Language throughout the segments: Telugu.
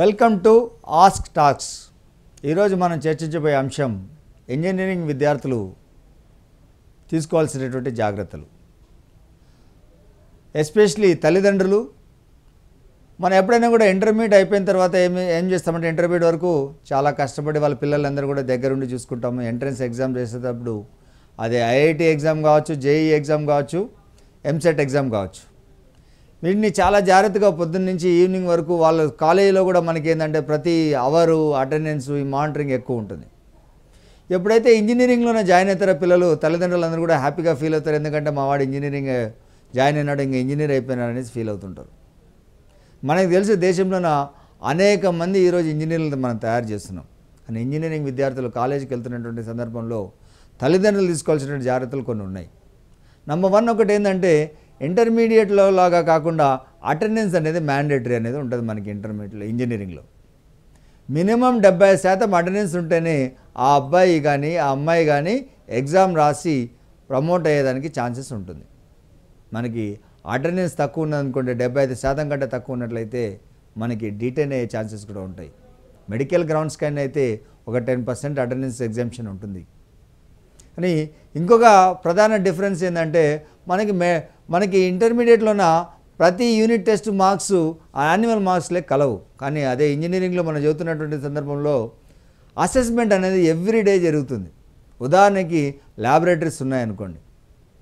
Welcome to ask talks. ఈరోజు మనం చర్చించబోయే అంశం ఇంజనీరింగ్ విద్యార్థులు తీసుకోవాల్సినటువంటి జాగ్రత్తలు. ఎస్పెషలీ తల్లిదండ్రులు మనం ఎప్పుడైనా కూడా ఇంటర్మీడియట్ అయిపోయిన తర్వాత ఏమి ఏం చేస్తామంటే ఇంటర్మీడియట్ వరకు చాలా కష్టపడి వాళ్ళ పిల్లలందరూ కూడా దగ్గరుండి చూసుకుంటాము. ఎంట్రన్స్ ఎగ్జామ్ చేసేటప్పుడు అదే ఐఐటి ఎగ్జామ్ కావచ్చు జేఈ ఎగ్జామ్ కావచ్చు ఎంసెట్ ఎగ్జామ్ కావచ్చు. వీటిని చాలా జాగ్రత్తగా పొద్దున్న నుంచి ఈవినింగ్ వరకు వాళ్ళ కాలేజీలో కూడా మనకి ఏంటంటే ప్రతి అవరు అటెండెన్స్ ఈ మానిటరింగ్ ఎక్కువ ఉంటుంది. ఎప్పుడైతే ఇంజనీరింగ్లోనే జాయిన్ అవుతారో పిల్లలు తల్లిదండ్రులందరూ కూడా హ్యాపీగా ఫీల్ అవుతారు. ఎందుకంటే మా వాడు ఇంజనీరింగ్ జాయిన్ అయినాడు ఇంకా ఇంజనీర్ అయిపోయినాడు అనేసి ఫీల్ అవుతుంటారు. మనకు తెలిసి దేశంలోన అనేక మంది ఈరోజు ఇంజనీర్లను మనం తయారు చేస్తున్నాం. కానీ ఇంజనీరింగ్ విద్యార్థులు కాలేజీకి వెళ్తున్నటువంటి సందర్భంలో తల్లిదండ్రులు తీసుకోవాల్సినటువంటి జాగ్రత్తలు కొన్ని ఉన్నాయి. నెంబర్ వన్ ఒకటి ఏంటంటే ఇంటర్మీడియట్లో లాగా కాకుండా అటెండెన్స్ అనేది మ్యాండేటరీ అనేది ఉంటుంది మనకి ఇంటర్మీడియట్లో ఇంజనీరింగ్లో. మినిమం డెబ్బై శాతం అటెండెన్స్ ఉంటేనే ఆ అబ్బాయి కానీ ఆ అమ్మాయి కానీ ఎగ్జామ్ రాసి ప్రమోట్ అయ్యేదానికి ఛాన్సెస్ ఉంటుంది. మనకి అటెండెన్స్ తక్కువ ఉన్నదనుకోండి డెబ్బై ఐదు శాతం కంటే తక్కువ ఉన్నట్లయితే మనకి డీటైన్ అయ్యే ఛాన్సెస్ కూడా ఉంటాయి. మెడికల్ గ్రౌండ్స్ కానీ అయితే ఒక టెన్ పర్సెంట్ అటెండెన్స్ ఎగ్జామ్షన్ ఉంటుంది. కానీ ఇంకొక ప్రధాన డిఫరెన్స్ ఏంటంటే మనకి మే మనకి ఇంటర్మీడియట్లోన ప్రతి యూనిట్ టెస్ట్ మార్క్స్ యాన్యువల్ మార్క్స్లే కలవు. కానీ అదే ఇంజనీరింగ్లో మనం చదువుతున్నటువంటి సందర్భంలో అసెస్మెంట్ అనేది ఎవ్రీ డే జరుగుతుంది. ఉదాహరణకి ల్యాబొరేటరీస్ ఉన్నాయనుకోండి.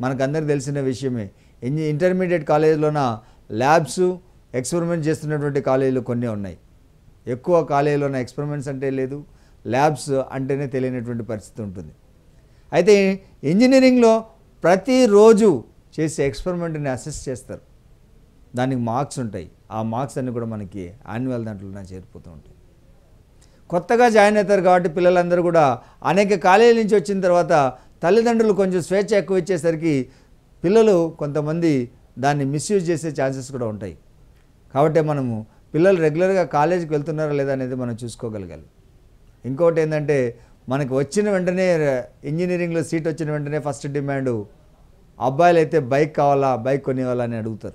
మనకందరికీ తెలిసిన విషయమే. ఇంజ ఇంటర్మీడియట్ కాలేజీలోన ల్యాబ్స్ ఎక్స్పెరిమెంట్ చేస్తున్నటువంటి కాలేజీలు కొన్ని ఉన్నాయి. ఎక్కువ కాలేజీలోన ఎక్స్పెరిమెంట్స్ అంటే లేదు ల్యాబ్స్ అంటేనే తెలియనటువంటి పరిస్థితి ఉంటుంది. అయితే ఇంజనీరింగ్లో ప్రతిరోజు చేసే ఎక్స్పెరిమెంట్ని అసెస్ చేస్తారు. దానికి మార్క్స్ ఉంటాయి. ఆ మార్క్స్ అన్నీ కూడా మనకి యాన్యువల్ దాంట్లో చేరిపోతూ ఉంటాయి. కొత్తగా జాయిన్ అవుతారు కాబట్టి పిల్లలందరూ కూడా అనేక కాలేజీల నుంచి వచ్చిన తర్వాత తల్లిదండ్రులు కొంచెం స్వేచ్ఛ ఎక్కువ ఇచ్చేసరికి పిల్లలు కొంతమంది దాన్ని మిస్యూజ్ చేసే ఛాన్సెస్ కూడా ఉంటాయి. కాబట్టి మనము పిల్లలు రెగ్యులర్గా కాలేజీకి వెళ్తున్నారా లేదా అనేది మనం చూసుకోగలగాలి. ఇంకోటి ఏంటంటే మనకు వచ్చిన వెంటనే ఇంజనీరింగ్లో సీట్ వచ్చిన వెంటనే ఫస్ట్ డిమాండ్ అబ్బాయిలు అయితే బైక్ కావాలా బైక్ కొనివ్వాలని అడుగుతారు.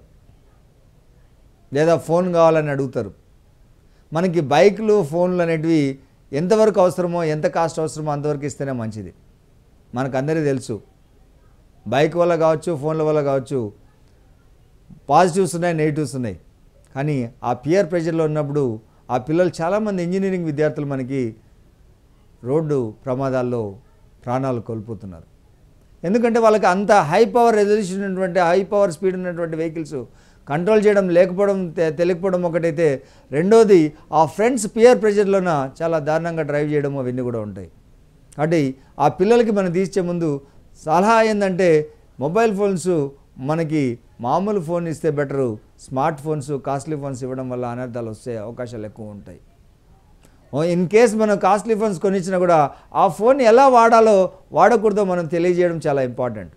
లేదా ఫోన్ కావాలని అడుగుతారు. మనకి బైక్లు ఫోన్లు అనేటివి ఎంతవరకు అవసరమో ఎంత కాస్ట్ అవసరమో అంతవరకు ఇస్తేనే మంచిది. మనకు అందరికీ తెలుసు. బైక్ వల్ల కావచ్చు ఫోన్ల వల్ల కావచ్చు పాజిటివ్స్ ఉన్నాయి నెగిటివ్స్ ఉన్నాయి. కానీ ఆ పియర్ ప్రెషర్లో ఉన్నప్పుడు ఆ పిల్లలు చాలామంది ఇంజనీరింగ్ విద్యార్థులు మనకి రోడ్డు ప్రమాదాల్లో ప్రాణాలు కోల్పోతున్నారు. ఎందుకంటే వాళ్ళకి అంత హై పవర్ రెజల్యూషన్ ఉన్నటువంటి హై పవర్ స్పీడ్ ఉన్నటువంటి వెహికల్స్ కంట్రోల్ చేయడం లేకపోవడం తెలియకపోవడం ఒకటైతే రెండోది ఆ ఫ్రెండ్స్ పియర్ ప్రెషర్లోన చాలా దారుణంగా డ్రైవ్ చేయడం అవన్నీ కూడా ఉంటాయి. కాబట్టి ఆ పిల్లలకి మనం తీర్చే ముందు సలహా ఏంటంటే మొబైల్ ఫోన్స్ మనకి మామూలు ఫోన్ ఇస్తే better smart phones costly phones ఇవ్వడం వల్ల అనర్థాలు వస్తే అవకాశాలు ఎక్కువ ఉంటాయి. ఇన్ కేస్ మనం కాస్ట్లీ ఫోన్స్ కొనిచ్చినా కూడా ఆ ఫోన్ ఎలా వాడాలో వాడకూడదో మనం తెలియజేయడం చాలా ఇంపార్టెంట్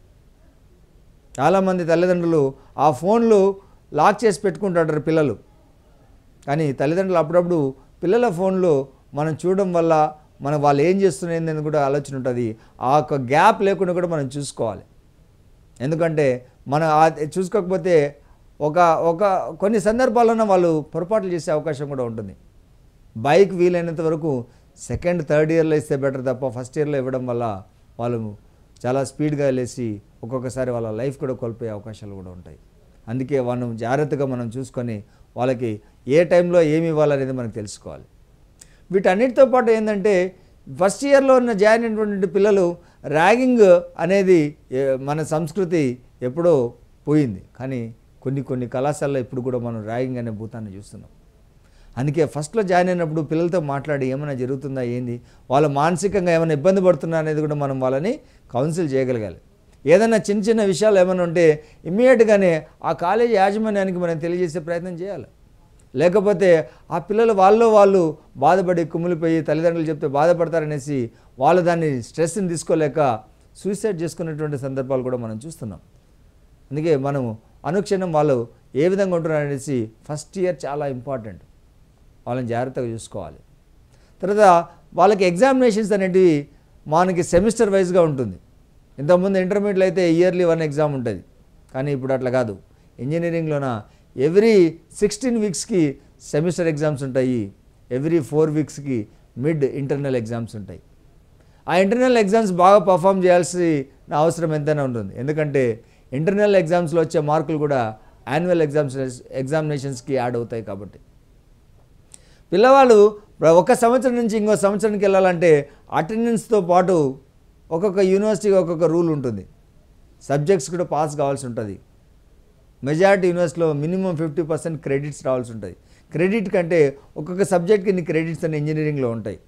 చాలామంది తల్లిదండ్రులు ఆ ఫోన్లు లాక్ చేసి పెట్టుకుంటుంటారు పిల్లలు. కానీ తల్లిదండ్రులు అప్పుడప్పుడు పిల్లల ఫోన్లో మనం చూడడం వల్ల మనం వాళ్ళు ఏం చేస్తున్నారని కూడా ఆలోచన ఉంటుంది. ఆ యొక్క గ్యాప్ లేకుండా కూడా మనం చూసుకోవాలి. ఎందుకంటే మనం చూసుకోకపోతే ఒక ఒక కొన్ని సందర్భాల్లోనే వాళ్ళు పొరపాట్లు చేసే అవకాశం కూడా ఉంటుంది. బైక్ వీలైనంత వరకు సెకండ్ థర్డ్ ఇయర్లో ఇస్తే బెటర్ తప్ప ఫస్ట్ ఇయర్లో ఇవ్వడం వల్ల వాళ్ళు చాలా స్పీడ్గా వెళ్ళేసి ఒక్కొక్కసారి వాళ్ళ లైఫ్ కూడా కోల్పోయే అవకాశాలు కూడా ఉంటాయి. అందుకే మనం జాగ్రత్తగా మనం చూసుకొని వాళ్ళకి ఏ టైంలో ఏమి ఇవ్వాలనేది మనకు తెలుసుకోవాలి. వీటన్నిటితో పాటు ఏంటంటే ఫస్ట్ ఇయర్లో ఉన్న జాయిన్ అయినటువంటి పిల్లలు ర్యాగింగ్ అనేది మన సంస్కృతి ఎప్పుడో పోయింది. కానీ కొన్ని కొన్ని కళాశాలలో ఇప్పుడు కూడా మనం ర్యాగింగ్ అనే భూతాన్ని చూస్తున్నాం. అందుకే ఫస్ట్లో జాయిన్ అయినప్పుడు పిల్లలతో మాట్లాడి ఏమైనా జరుగుతుందా ఏంది? వాళ్ళు మానసికంగా ఏమైనా ఇబ్బంది పడుతున్నా అనేది కూడా మనం వాళ్ళని కౌన్సిల్ చేయగలగాలి. ఏదైనా చిన్న చిన్న విషయాలు ఏమైనా ఉంటే ఇమ్మీడియట్గానే ఆ కాలేజీ యాజమాన్యానికి మనం తెలియజేసే ప్రయత్నం చేయాలి. లేకపోతే ఆ పిల్లలు వాళ్ళు వాళ్ళు బాధపడి కుమ్ములిపోయి తల్లిదండ్రులు చెప్తే బాధపడతారనేసి వాళ్ళు దాన్ని స్ట్రెస్ని తీసుకోలేక సూసైడ్ చేసుకునేటువంటి సందర్భాలు కూడా మనం చూస్తున్నాం. అందుకే మనము అనుక్షణం వాళ్ళు ఏ విధంగా ఉంటున్నారనేసి ఫస్ట్ ఇయర్ చాలా ఇంపార్టెంట్ వాళ్ళని జాగ్రత్తగా చూసుకోవాలి. తర్వాత వాళ్ళకి ఎగ్జామినేషన్స్ అనేటివి మనకి సెమిస్టర్ వైజ్గా ఉంటుంది. ఇంతకుముందు ఇంటర్మీడియట్లో అయితే ఇయర్లీ వన్ ఎగ్జామ్ ఉంటుంది. కానీ ఇప్పుడు అట్లా కాదు. ఇంజనీరింగ్లోన ఎవ్రీ సిక్స్టీన్ వీక్స్కి సెమిస్టర్ ఎగ్జామ్స్ ఉంటాయి. ఎవ్రీ ఫోర్ వీక్స్కి మిడ్ ఇంటర్నల్ ఎగ్జామ్స్ ఉంటాయి. ఆ ఇంటర్నల్ ఎగ్జామ్స్ బాగా పర్ఫామ్ చేయాల్సిన అవసరం ఎంతైనా ఉంటుంది. ఎందుకంటే ఇంటర్నల్ ఎగ్జామ్స్లో వచ్చే మార్కులు కూడా యాన్యువల్ ఎగ్జామ్స్ ఎగ్జామినేషన్స్కి యాడ్ అవుతాయి కాబట్టి. పిల్లవాళ్ళు ఒక సంవత్సరం నుంచి ఇంకో సంవత్సరానికి వెళ్ళాలంటే అటెండెన్స్తో పాటు ఒక్కొక్క యూనివర్సిటీకి ఒక్కొక్క రూల్ ఉంటుంది. సబ్జెక్ట్స్ కూడా పాస్ కావాల్సి ఉంటుంది. మెజారిటీ యూనివర్సిటీలో మినిమం ఫిఫ్టీ పర్సెంట్ క్రెడిట్స్ రావాల్సి ఉంటుంది. క్రెడిట్ కంటే ఒక్కొక్క సబ్జెక్ట్కి ఇన్ని క్రెడిట్స్ అని ఇంజనీరింగ్లో ఉంటాయి.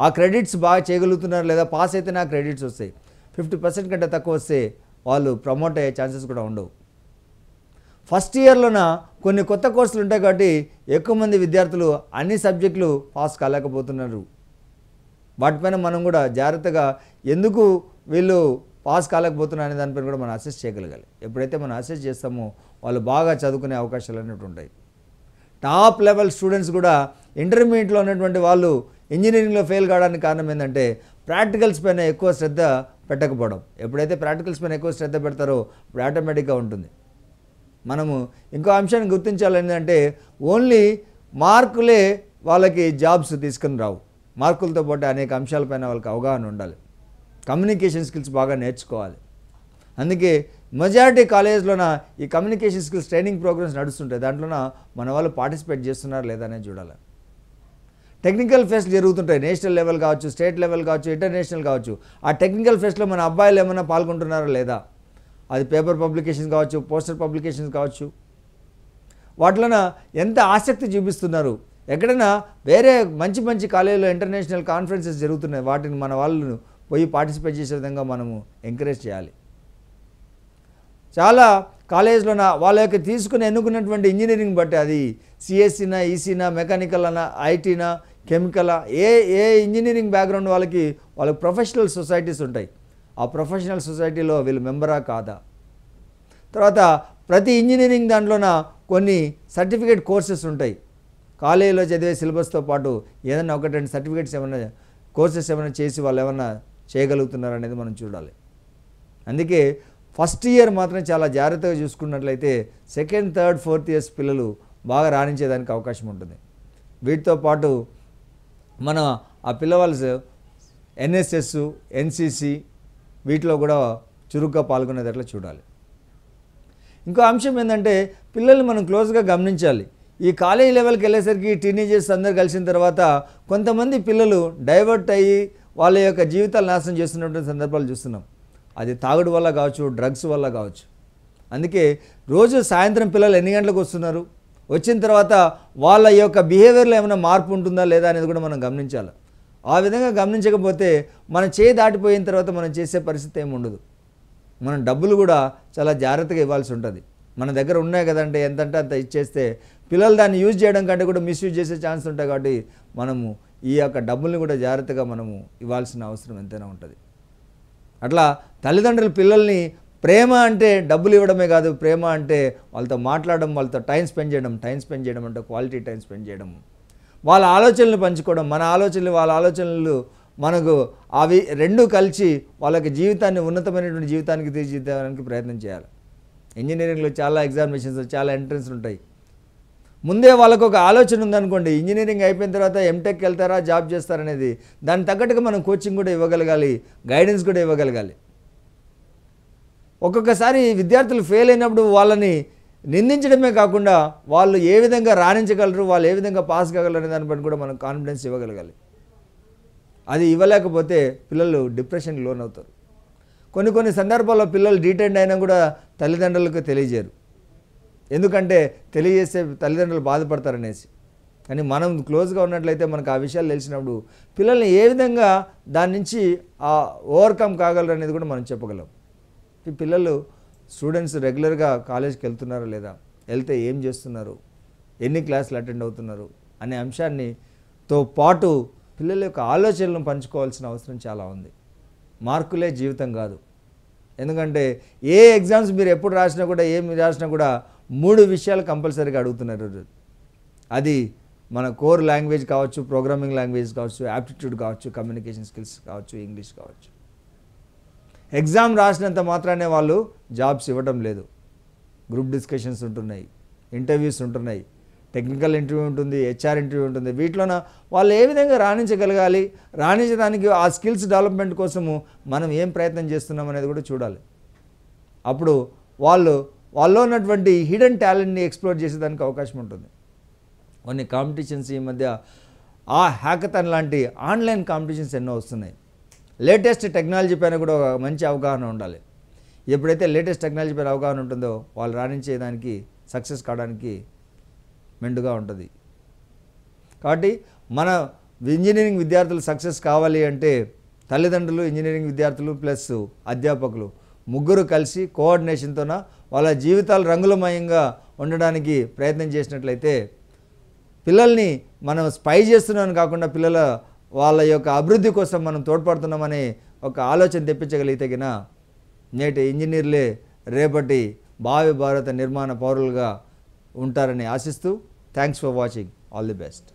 ఆ క్రెడిట్స్ బాగా చేయగలుగుతున్నారు లేదా పాస్ అయితే నా క్రెడిట్స్ వస్తాయి. ఫిఫ్టీ పర్సెంట్ కంటే తక్కువ వస్తే వాళ్ళు ప్రమోట్ అయ్యే ఛాన్సెస్ కూడా ఉండవు. ఫస్ట్ ఇయర్లోన కొన్ని కొత్త కోర్సులు ఉంటాయి కాబట్టి ఎక్కువ మంది విద్యార్థులు అన్ని సబ్జెక్టులు పాస్ కాలేకపోతున్నారు. వాటిపైన మనం కూడా జాగ్రత్తగా ఎందుకు వీళ్ళు పాస్ కాలేకపోతున్నారు అనే దానిపైన కూడా మనం అసెస్ చేయగలగాలి. ఎప్పుడైతే మనం అసెస్ చేస్తామో వాళ్ళు బాగా చదువుకునే అవకాశాలు అనేవి ఉంటాయి. టాప్ లెవెల్ స్టూడెంట్స్ కూడా ఇంటర్మీడియట్లో ఉన్నటువంటి వాళ్ళు ఇంజనీరింగ్లో ఫెయిల్ కావడానికి కారణం ఏంటంటే ప్రాక్టికల్స్ పైన ఎక్కువ శ్రద్ధ పెట్టకపోవడం. ఎప్పుడైతే ప్రాక్టికల్స్ పైన ఎక్కువ శ్రద్ధ పెడతారో ఇప్పుడు ఆటోమేటిక్గా ఉంటుంది. మనము ఇంకో అంశాన్ని గుర్తించాలి ఏంటంటే ఓన్లీ మార్కులే వాళ్ళకి జాబ్స్ తీసుకుని రావు. మార్కులతో పాటు అనేక అంశాలపైన వాళ్ళకి అవగాహన ఉండాలి. కమ్యూనికేషన్ స్కిల్స్ బాగా నేర్చుకోవాలి. అందుకే మెజారిటీ కాలేజ్లోన ఈ కమ్యూనికేషన్ స్కిల్స్ ట్రైనింగ్ ప్రోగ్రామ్స్ నడుస్తుంటాయి. దాంట్లోన మన వాళ్ళు పార్టిసిపేట్ చేస్తున్నారు లేదా అనేది చూడాలి. టెక్నికల్ ఫెస్ట్ జరుగుతుంటాయి. నేషనల్ లెవెల్ కావచ్చు స్టేట్ లెవెల్ కావచ్చు ఇంటర్నేషనల్ కావచ్చు. ఆ టెక్నికల్ ఫెస్ట్లో మన అబ్బాయిలు ఏమైనా పాల్గొంటున్నారా లేదా? అది పేపర్ పబ్లికేషన్స్ కావచ్చు పోస్టర్ పబ్లికేషన్స్ కావచ్చు. వాటిలోన ఎంత ఆసక్తి చూపిస్తున్నారు? ఎక్కడైనా వేరే మంచి మంచి కాలేజీలో ఇంటర్నేషనల్ కాన్ఫరెన్సెస్ జరుగుతున్నాయి. వాటిని మన వాళ్ళను పోయి పార్టిసిపేట్ చేసే విధంగా మనము ఎంకరేజ్ చేయాలి. చాలా కాలేజ్లోన వాళ్ళ యొక్క తీసుకుని ఎన్నుకున్నటువంటి ఇంజనీరింగ్ బట్టి అది సిఎస్సినా ఈసీనా మెకానికల్ అనా ఐటీనా కెమికలా ఏ ఏ ఇంజనీరింగ్ బ్యాక్గ్రౌండ్ వాళ్ళకి వాళ్ళకి ప్రొఫెషనల్ సొసైటీస్ ఉంటాయి. ఆ ప్రొఫెషనల్ సొసైటీలో వీళ్ళు మెంబరా కాదా? తర్వాత ప్రతి ఇంజనీరింగ్ దాంట్లోన కొన్ని సర్టిఫికేట్ కోర్సెస్ ఉంటాయి. కాలేజీలో చదివే సిలబస్తో పాటు ఏదైనా ఒకటి రెండు సర్టిఫికేట్స్ ఏమైనా కోర్సెస్ ఏమైనా చేసి వాళ్ళు ఏమైనా చేయగలుగుతున్నారు అనేది మనం చూడాలి. అందుకే ఫస్ట్ ఇయర్ మాత్రం చాలా జాగ్రత్తగా చూసుకున్నట్లయితే సెకండ్ థర్డ్ ఫోర్త్ ఇయర్స్ పిల్లలు బాగా రాణించేదానికి అవకాశం ఉంటుంది. వీటితో పాటు మన ఆ పిల్లవాళ్ళు ఎన్ఎస్ఎస్ ఎన్సిసి వీటిలో కూడా చురుగ్గా పాల్గొనేటట్లు చూడాలి. ఇంకో అంశం ఏంటంటే పిల్లల్ని మనం క్లోజ్గా గమనించాలి. ఈ కాలేజీ లెవెల్కి వెళ్ళేసరికి టీనేజర్స్ అందరు కలిసిన తర్వాత కొంతమంది పిల్లలు డైవర్ట్ అయ్యి వాళ్ళ యొక్క జీవితాలు నాశనం చేస్తున్నటువంటి సందర్భాలు చూస్తున్నాం. అది తాగుడు వల్ల కావచ్చు డ్రగ్స్ వల్ల కావచ్చు. అందుకే రోజు సాయంత్రం పిల్లలు ఎన్ని గంటలకు వస్తున్నారు? వచ్చిన తర్వాత వాళ్ళ యొక్క బిహేవియర్లో ఏమైనా మార్పు ఉంటుందా లేదా అనేది కూడా మనం గమనించాలి. ఆ విధంగా గమనించకపోతే మన చేయి దాటిపోయిన తర్వాత మనం చేసే పరిస్థితి ఏమి ఉండదు. మనం డబ్బులు కూడా చాలా జాగ్రత్తగా ఇవ్వాల్సి ఉంటుంది. మన దగ్గర ఉన్నాయి కదంటే ఎంతంటే అంత ఇచ్చేస్తే పిల్లలు దాన్ని యూజ్ చేయడం కంటే కూడా మిస్యూజ్ చేసే ఛాన్స్ ఉంటాయి కాబట్టి మనము ఈ యొక్క డబ్బుల్ని కూడా జాగ్రత్తగా మనము ఇవ్వాల్సిన అవసరం ఎంతైనా ఉంటుంది. అట్లా తల్లిదండ్రులు పిల్లల్ని ప్రేమ అంటే డబ్బులు ఇవ్వడమే కాదు ప్రేమ అంటే వాళ్ళతో మాట్లాడడం వాళ్ళతో టైం స్పెండ్ చేయడం టైం స్పెండ్ చేయడం అంటే క్వాలిటీ టైం స్పెండ్ చేయడం వాళ్ళ ఆలోచనలు పంచుకోవడం మన ఆలోచనలు వాళ్ళ ఆలోచనలు మనకు అవి రెండు కలిసి వాళ్ళకి జీవితాన్ని ఉన్నతమైనటువంటి జీవితానికి తీర్చిదిద్దడానికి ప్రయత్నం చేయాలి. ఇంజనీరింగ్లో చాలా ఎగ్జామినేషన్స్ చాలా ఎంట్రన్స్ ఉంటాయి. ముందే వాళ్ళకు ఒక ఆలోచన ఉందనుకోండి ఇంజనీరింగ్ అయిపోయిన తర్వాత ఎంటెక్ వెళ్తారా జాబ్ చేస్తారనేది. దానికి తగ్గట్టుగా మనం కోచింగ్ కూడా ఇవ్వగలగాలి గైడెన్స్ కూడా ఇవ్వగలగాలి. ఒక్కొక్కసారి విద్యార్థులు ఫెయిల్ అయినప్పుడు వాళ్ళని నిందించడమే కాకుండా వాళ్ళు ఏ విధంగా రాణించగలరు వాళ్ళు ఏ విధంగా పాస్ కాగలరు అనే దానిపైన కూడా మనం కాన్ఫిడెన్స్ ఇవ్వగలగాలి. అది ఇవ్వలేకపోతే పిల్లలు డిప్రెషన్కి లోనవుతారు. కొన్ని కొన్ని సందర్భాల్లో పిల్లలు డీటెండ్ అయినా కూడా తల్లిదండ్రులకు తెలియజేయరు. ఎందుకంటే తెలియజేస్తే తల్లిదండ్రులు బాధపడతారనేసి. కానీ మనం క్లోజ్గా ఉన్నట్లయితే మనకు ఆ విషయాలు తెలిసినప్పుడు పిల్లల్ని ఏ విధంగా దాని నుంచి ఆ ఓవర్కమ్ కాగలరు అనేది కూడా మనం చెప్పగలం. ఈ పిల్లలు స్టూడెంట్స్ రెగ్యులర్గా కాలేజ్కి వెళ్తున్నారా లేదా? వెళ్తే ఏం చేస్తున్నారు? ఎన్ని క్లాసులు అటెండ్ అవుతున్నారు? అనే అంశాన్ని తో పాటు పిల్లల యొక్క ఆలోచనలను పంచుకోవాల్సిన అవసరం చాలా ఉంది. మార్కులే జీవితం కాదు. ఎందుకంటే ఏ ఎగ్జామ్స్ మీరు ఎప్పుడు రాసినా కూడా ఏమి రాసినా కూడా మూడు విషయాలు కంపల్సరీగా అడుగుతున్నారు. అది మన కోర్ లాంగ్వేజ్ కావచ్చు ప్రోగ్రామింగ్ లాంగ్వేజ్ కావచ్చు యాప్టిట్యూడ్ కావచ్చు కమ్యూనికేషన్ స్కిల్స్ కావచ్చు ఇంగ్లీష్ కావచ్చు. ఎగ్జామ్ రాసినంత మాత్రానే వాళ్ళు జాబ్స్ ఇవ్వడం లేదు. గ్రూప్ డిస్కషన్స్ ఉంటున్నాయి ఇంటర్వ్యూస్ ఉంటున్నాయి టెక్నికల్ ఇంటర్వ్యూ ఉంటుంది హెచ్ఆర్ ఇంటర్వ్యూ ఉంటుంది. వీటిలోన వాళ్ళు ఏ విధంగా రాణించగలగాలి రాణించడానికి ఆ స్కిల్స్ డెవలప్మెంట్ కోసము మనం ఏం ప్రయత్నం చేస్తున్నాం అనేది కూడా చూడాలి. అప్పుడు వాళ్ళు వాళ్ళలో ఉన్నటువంటి హిడెన్ టాలెంట్ని ఎక్స్ప్లోర్ చేసేదానికి అవకాశం ఉంటుంది. కొన్ని కాంపిటీషన్స్ ఈ మధ్య ఆ హ్యాకథాన్ లాంటి ఆన్లైన్ కాంపిటీషన్స్ ఎన్నో వస్తున్నాయి. లేటెస్ట్ టెక్నాలజీ పైన కూడా ఒక మంచి అవగాహన ఉండాలి. ఎప్పుడైతే లేటెస్ట్ టెక్నాలజీ పైన అవగాహన ఉంటుందో వాళ్ళు రాణించేదానికి సక్సెస్ కావడానికి మెండుగా ఉంటుంది. కాబట్టి మన ఇంజనీరింగ్ విద్యార్థులు సక్సెస్ కావాలి అంటే తల్లిదండ్రులు ఇంజనీరింగ్ విద్యార్థులు ప్లస్ అధ్యాపకులు ముగ్గురు కలిసి కోఆర్డినేషన్తోన వాళ్ళ జీవితాలు రంగులమయంగా ఉండడానికి ప్రయత్నం చేసినట్లయితే పిల్లల్ని మనం స్పై చేస్తున్నాను కాకుండా పిల్లల వాళ్ళ యొక్క అభివృద్ధి కోసం మనం తోడ్పడుతున్నామని ఒక ఆలోచన తెప్పించగలిగితే నేటి ఇంజనీర్లే రేపటి భావి భారత నిర్మాణ పౌరులుగా ఉంటారని ఆశిస్తూ thanks for watching. All the best.